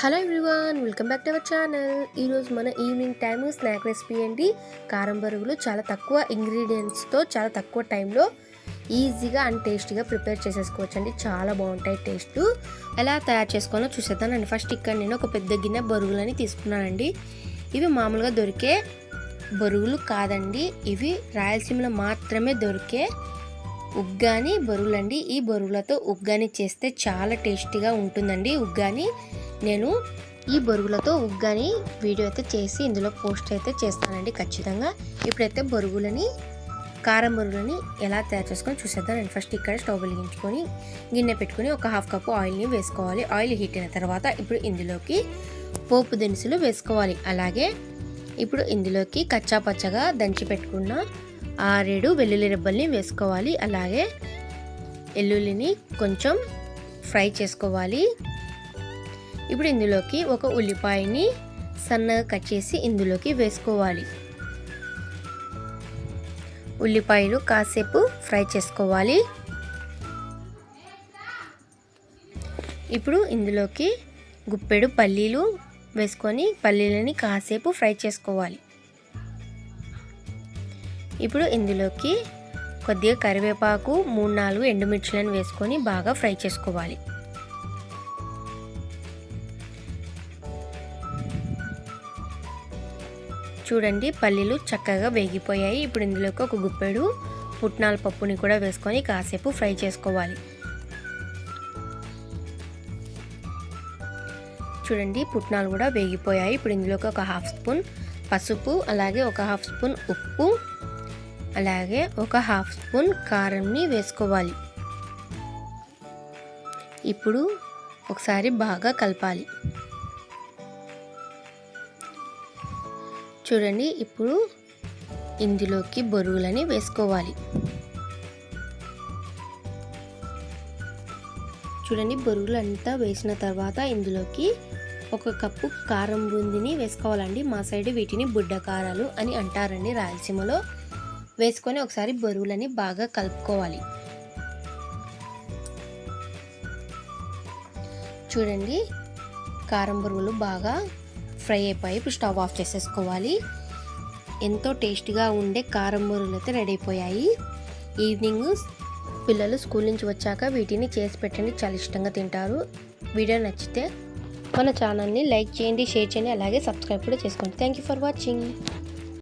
Hello everyone welcome back to our channel. ఈరోజు మన evening time snack recipe అండి. కారం బరుగులు చాలా తక్కువ ఇంగ్రీడియంట్స్తో చాలా తక్కువ టైంలో ఈజీగా అండ్ టేస్టీగా ప్రిపేర్ చేసేసుకోవచ్చు అండి చాలా బాగుంటాయి టేస్ట్. ఎలా తయారు చేసుకోవాలో చూసేద్దానండి ఫస్ట్ ఇక్కడ నేను ఒక పెద్ద గిన్నె బరుగులని తీసుకున్నానండి. ఇవి మామూలుగా దొరికే బరుగులు కాదండి. ఇవి రాయలసీమలో మాత్రమే దొరికే ఉగ్గాని బరువులండి. ఈ బరువులతో ఉగ్గాని చేస్తే చాలా టేస్టీగా ఉంటుందండి. ఉగ్గాని నేను ఈ బొరుగులతో ఉగ్గాని వీడియో అయితే చేసి ఇందులో పోస్ట్ అయితే చేస్తానండి ఖచ్చితంగా. ఇప్పుడైతే బొరుగులని కారం బొరుగులని ఎలా తయారు చేసుకొని చూసేద్దాం. నేను ఫస్ట్ ఇక్కడ స్టవ్ వెలిగించుకొని గిన్నె పెట్టుకొని ఒక హాఫ్ కప్ ఆయిల్ని వేసుకోవాలి. ఆయిల్ హీట్ అయిన తర్వాత ఇప్పుడు ఇందులోకి పోపు దినుసులు వేసుకోవాలి. అలాగే ఇప్పుడు ఇందులోకి కచ్చా పచ్చగా దంచి పెట్టుకున్న ఆరేడు వెల్లుల్లి రెబ్బల్ని వేసుకోవాలి. అలాగే వెల్లుల్లిని కొంచెం ఫ్రై చేసుకోవాలి. ఇప్పుడు ఇందులోకి ఒక ఉల్లిపాయని సన్నగా కట్ చేసి ఇందులోకి వేసుకోవాలి. ఉల్లిపాయలు కాసేపు ఫ్రై చేసుకోవాలి. ఇప్పుడు ఇందులోకి గుప్పెడు పల్లీలు వేసుకొని పల్లీలని కాసేపు ఫ్రై చేసుకోవాలి. ఇప్పుడు ఇందులోకి కొద్దిగా కరివేపాకు మూడు నాలుగు ఎండుమిర్చులను వేసుకొని బాగా ఫ్రై చేసుకోవాలి. చూడండి పల్లీలు చక్కగా వేగిపోయాయి. ఇప్పుడు ఇందులోకి ఒక గుప్పెడు పుట్నాల పప్పుని కూడా వేసుకొని కాసేపు ఫ్రై చేసుకోవాలి. చూడండి పుట్నాలు కూడా వేగిపోయాయి. ఇప్పుడు ఇందులోకి ఒక హాఫ్ స్పూన్ పసుపు అలాగే ఒక హాఫ్ స్పూన్ ఉప్పు అలాగే ఒక హాఫ్ స్పూన్ కారంని వేసుకోవాలి. ఇప్పుడు ఒకసారి బాగా కలపాలి. చూడండి ఇప్పుడు ఇందులోకి బొరుగులని వేసుకోవాలి. చూడండి బొరుగులు అంతా వేసిన తర్వాత ఇందులోకి ఒక కప్పు కారం బూందిని వేసుకోవాలండి. మా సైడ్ వీటిని బుడ్డ కారాలు అని అంటారండి రాయలసీమలో. వేసుకొని ఒకసారి బరువులని బాగా కలుపుకోవాలి. చూడండి కారం బొరుగులు బాగా ఫ్రై అయిపోయి ఇప్పుడు స్టవ్ ఆఫ్ చేసేసుకోవాలి. ఎంతో టేస్టీగా ఉండే కారం బూరెలు అయితే రెడీ అయిపోయాయి. ఈవినింగ్ పిల్లలు స్కూల్ నుంచి వచ్చాక వీటిని చేసి పెట్టండి. చాలా ఇష్టంగా తింటారు. వీడియో నచ్చితే మన ఛానల్ని లైక్ చేయండి షేర్ చేయండి అలాగే సబ్స్క్రైబ్ కూడా చేసుకోండి. Thank you for watching